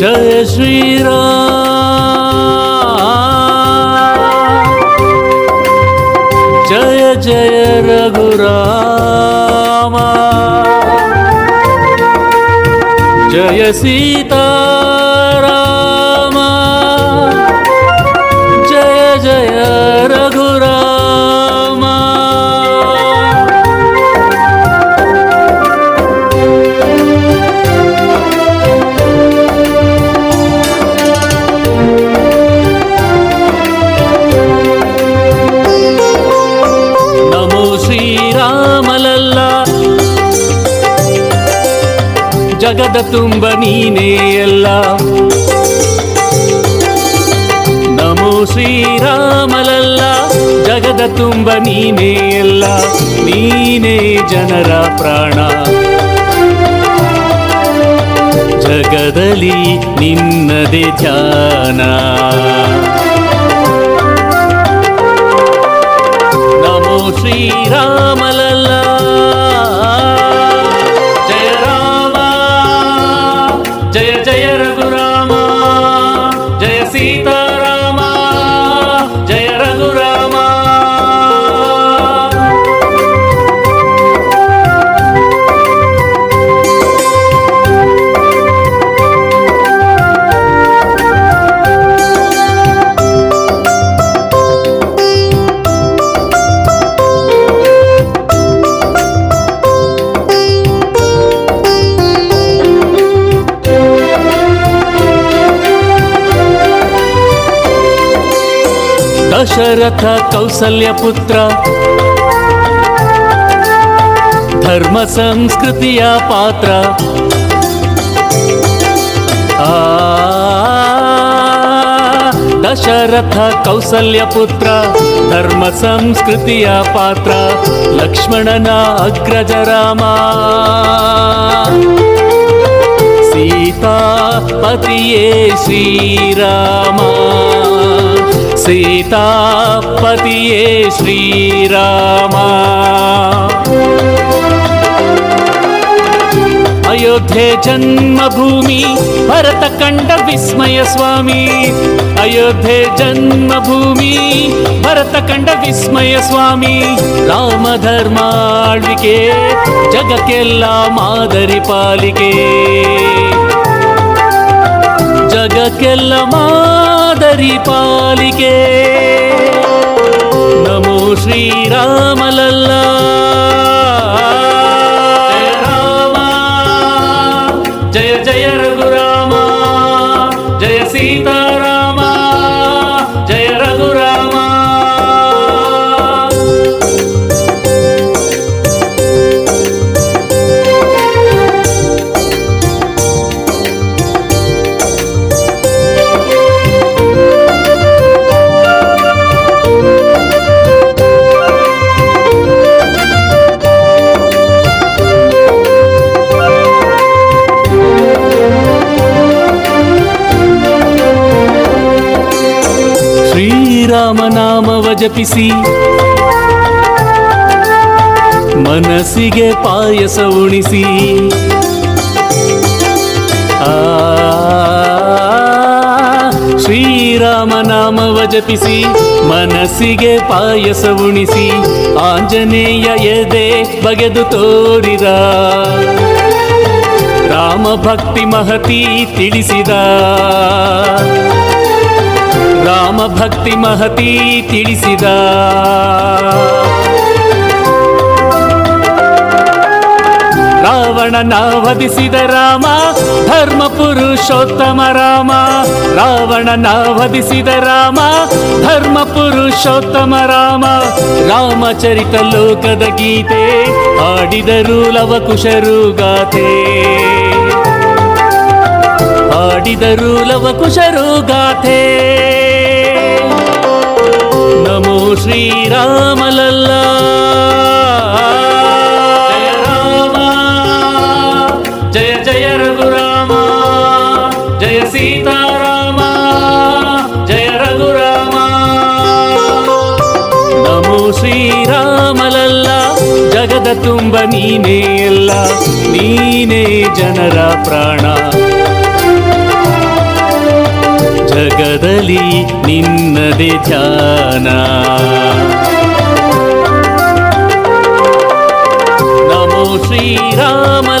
जय श्री राम। जय जय रघुराम। जय सीता। ಜಗದ ತುಂಬ ನೀನೇ ಎಲ್ಲ. ನಮೋ ಶ್ರೀರಾಮಲಲ್ಲ, ಜಗದ ತುಂಬ ನೀನೇ ಎಲ್ಲ. ನೀನೇ ಜನರ ಪ್ರಾಣ. ಜಗದಲ್ಲಿ ನಿನ್ನದೇ ಧ್ಯಾನ. జయ జయ రఘురా దశరథ కౌసల్యపుత్ర. ధర్మ సంస్కృతియ పాత్ర. దశరథ కౌసల్యపుత్ర ధర్మ సంస్కృతియ పాత్ర. లక్ష్మణన అగ్రజ రామా సీతాపతియే శ్రీరామా. सीतापतिये श्रीराम अयोध्ये जन्मभूमि भरतखण्ड विस्मय स्वामी अयोध्ये जन्मभूमि भरतखण्ड विस्मय स्वामी रामधर्माळ्विके जगकेल्ल मादरि पालिके जगकेल्ल मा పరిపాలికే నమో శ్రీరామలల్లా. జయ రామ. జయ జయ ಜಪಿಸಿ. ಮನಸ್ಸಿಗೆ ಪಾಯಸ ಉಣಿಸಿ. ಆ ಶ್ರೀರಾಮನಾಮವ ಜಪಿಸಿ. ಮನಸ್ಸಿಗೆ ಪಾಯಸ ಉಣಿಸಿ. ಆಂಜನೇಯ ಎದೆ ಬಗೆದು ತೋರಿದ. ರಾಮ ಭಕ್ತಿ ಮಹತಿ ತಿಳಿಸಿದ. ರಾಮ ಭಕ್ತಿ ಮಹತಿ ತಿಳಿಸಿದ. ರಾವಣನ ವಧಿಸಿದ ರಾಮ, ಧರ್ಮ ಪುರುಷೋತ್ತಮ ರಾಮ. ರಾವಣನ ವಧಿಸಿದ ರಾಮ, ಧರ್ಮ ಪುರುಷೋತ್ತಮ ರಾಮ. ರಾಮಚರಿತ ಲೋಕದ ಗೀತೆ ಹಾಡಿದರು ಲವಕುಶರು ಗಾತೆ. ಹಾಡಿದರು ಲವಕುಶರು ಗಾಥೆ. ನಮೋ ಶ್ರೀರಾಮಲಲ್ಲ ಜಯ ರಾಮ ಜಯ ಜಯ ರಘುರಾಮ ಜಯ ಸೀತಾರಾಮ ಜಯ ರಘುರಾಮ ನಮೋ ಶ್ರೀರಾಮಲಲ್ಲ ಜಗದ ತುಂಬ ನೀನೇ ಎಲ್ಲ ನೀನೇ ಜನರ ಪ್ರಾಣ ಕದಲಿ ನಿನ್ನದೆ ಧ್ಯಾನ. ನಮೋ ಶ್ರೀರಾಮಲಲ್ಲ